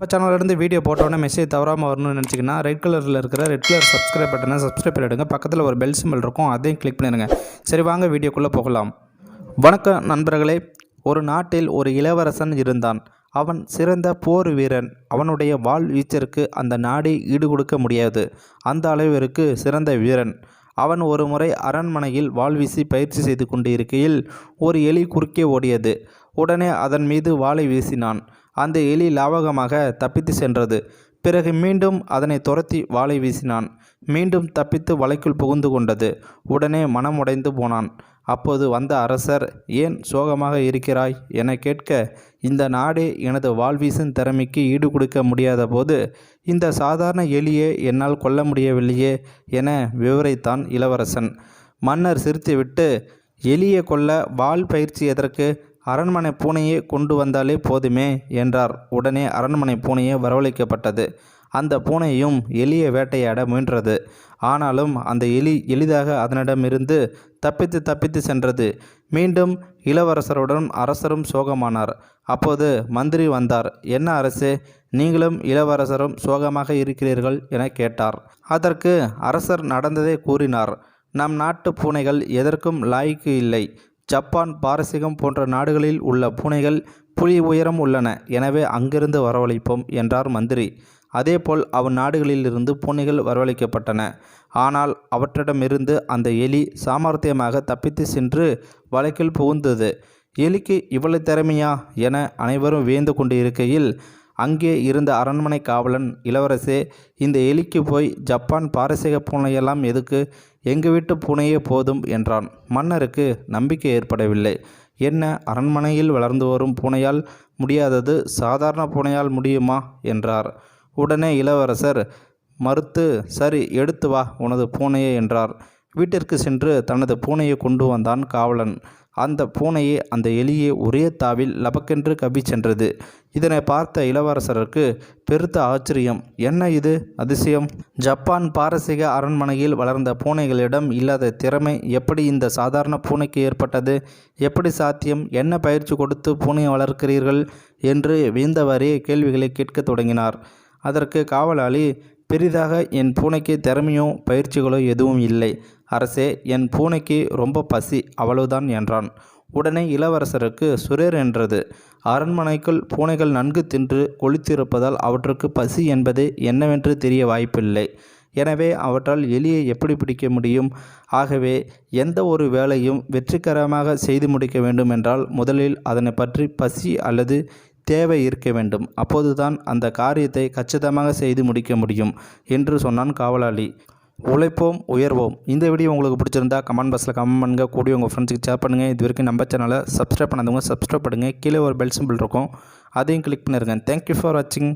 நம்ம சேனல்லேருந்து வீடியோ போட்டோன்னே மெசேஜ் தவறாமல் வரணும்னு நினச்சிங்கன்னா ரெட் கலரில் இருக்கிற ரெட் கலர் சப்ஸ்கிரைப் பட்டனை சப்ஸ்கிரைப் பண்ணிவிடுங்க பக்கத்தில் ஒரு பெல் சிம்பிள் இருக்கும் அதையும் கிளிக் பண்ணிடுங்க. சரி வாங்க வீடியோக்குள்ளே போகலாம். வணக்கம் நண்பர்களே. ஒரு நாட்டில் ஒரு இளவரசன் இருந்தான். அவன் சிறந்த போர் வீரன். அவனுடைய வாள் வீச்சருக்கு அந்த நாடே ஈடு கொடுக்க முடியாது. அந்த அளவிற்கு சிறந்த வீரன். அவன் ஒரு முறை அரண்மனையில் வாள் வீசி பயிற்சி செய்து கொண்டிருக்கையில் ஒரு எலி குறுக்கே ஓடியது. உடனே அதன் மீது வாளை வீசினான். அந்த எலி லாவகமாக தப்பித்து சென்றது. பிறகு மீண்டும் அதனை துரத்தி வாளை வீசினான். மீண்டும் தப்பித்து வலைக்குள் புகுந்து கொண்டது. உடனே மனமுடைந்து போனான். அப்போது வந்த அரசர் ஏன் சோகமாக இருக்கிறாய்? என கேட்க இந்த நாடே எனது வாழ்வீசும் திறமைக்கு ஈடு கொடுக்க முடியாத போது இந்த சாதாரண எலியே என்னால் கொல்ல முடியவில்லையே என விவரித்தான் இளவரசன். மன்னர் சிரித்துவிட்டு எலியை கொல்ல வாள் பயிற்சி எதற்கு? அரண்மனை பூனையை கொண்டு வந்தாலே போதுமே என்றார். உடனே அரண்மனை பூனையே வரவழைக்கப்பட்டது. அந்த பூனையும் எலியை வேட்டையாட முயன்றது. ஆனாலும் அந்த எலி எளிதாக அதனிடமிருந்து தப்பித்து தப்பித்து சென்றது. மீண்டும் இளவரசருடன் அரசரும் சோகமானார். அப்போது மந்திரி வந்தார். என்ன அரசே நீங்களும் இளவரசரும் சோகமாக இருக்கிறீர்கள் என கேட்டார். அதற்கு அரசர் நடந்ததை கூறினார். நம் நாட்டு பூனைகள் எதற்கும் லாய்க்கு இல்லை. ஜப்பான் பாரசீகம் போன்ற நாடுகளில் உள்ள பூனைகள் புலி உயரம் உள்ளன. எனவே அங்கிருந்து வரவழைப்போம் என்றார் மந்திரி. அதேபோல் அவன் நாடுகளிலிருந்து பூனைகள் வரவழைக்கப்பட்டன. ஆனால் அவற்றிடமிருந்து அந்த எலி சாமர்த்தியமாக தப்பித்து சென்று வழக்கில் புகுந்தது. எலிக்கு இவ்வளவு திறமையா? என அனைவரும் வியந்து கொண்டு இருக்கையில் அங்கே இருந்த அரண்மனை காவலன் இளவரசே இந்த எலிக்கு போய் ஜப்பான் பாரசீக பூனையெல்லாம் எதுக்கு? எங்கள் வீட்டு பூனையே போதும் என்றான். மன்னருக்கு நம்பிக்கை ஏற்படவில்லை. என்ன அரண்மனையில் வளர்ந்து வரும் பூனையால் முடியாதது சாதாரண பூனையால் முடியுமா? என்றார். உடனே இளவரசர் மறுத்து சரி எடுத்து வா உனது பூனையே என்றார். வீட்டிற்கு சென்று தனது பூனையை கொண்டு வந்தான் காவலன். அந்த பூனையை அந்த எலியை ஒரே தாவில் லபக்கென்று கவி சென்றது. இதனை பார்த்த இளவரசருக்கு பெருத்த ஆச்சரியம். என்ன இது? அதிசயம். ஜப்பான் பாரசீக அரண்மனையில் வளர்ந்த பூனைகளிடம் இல்லாத திறமை எப்படி இந்த சாதாரண பூனைக்கு ஏற்பட்டது? எப்படி சாத்தியம்? என்ன பயிற்சி கொடுத்து பூனையை வளர்க்கிறீர்கள்? என்று வியந்தவாறே கேள்விகளை கேட்கத் தொடங்கினார். அதற்கு காவலாளி பெரிதாக என் பூனைக்கு திறமையோ பயிற்சிகளோ எதுவும் இல்லை. அரசே என் பூனைக்கு ரொம்ப பசி அவ்வளவுதான் என்றான். உடனே இளவரசருக்கு சுரேர் என்றது. அரண்மனைக்குள் பூனைகள் நன்கு தின்று கொளித்திருப்பதால் அவற்றுக்கு பசி என்பது என்னவென்று தெரிய வாய்ப்பில்லை. எனவே அவற்றால் எலியை எப்படி பிடிக்க முடியும்? ஆகவே எந்த ஒரு வேலையும் வெற்றிகரமாக செய்து முடிக்க வேண்டும் என்றால் முதலில் அதனை பற்றி பசி அல்லது தேவை இருக்க வேண்டும். அப்போதுதான் அந்த காரியத்தை கச்சிதமாக செய்து முடிக்க முடியும் என்று சொன்னான் காவலாளி. உழைப்போம் உயர்வோம். இந்த வீடியோ உங்களுக்கு பிடிச்சிருந்தா கமெண்ட் பாக்ஸில் கமெண்ட் பண்ணுங்க. கூடிய உங்கள் ஃப்ரெண்ட்ஸுக்கு ஷேர் பண்ணுங்கள் இது வரைக்கும் நம்ம சேனலை சப்ஸ்கிரைப் பண்ணாதவங்க சப்ஸ்கிரைப் பண்ணுங்கள் கீழே ஒரு பெல் சிம்பிள் இருக்கும். அதையும் கிளிக் பண்ணிருங்க. தேங்க்யூ ஃபார் வாட்சிங்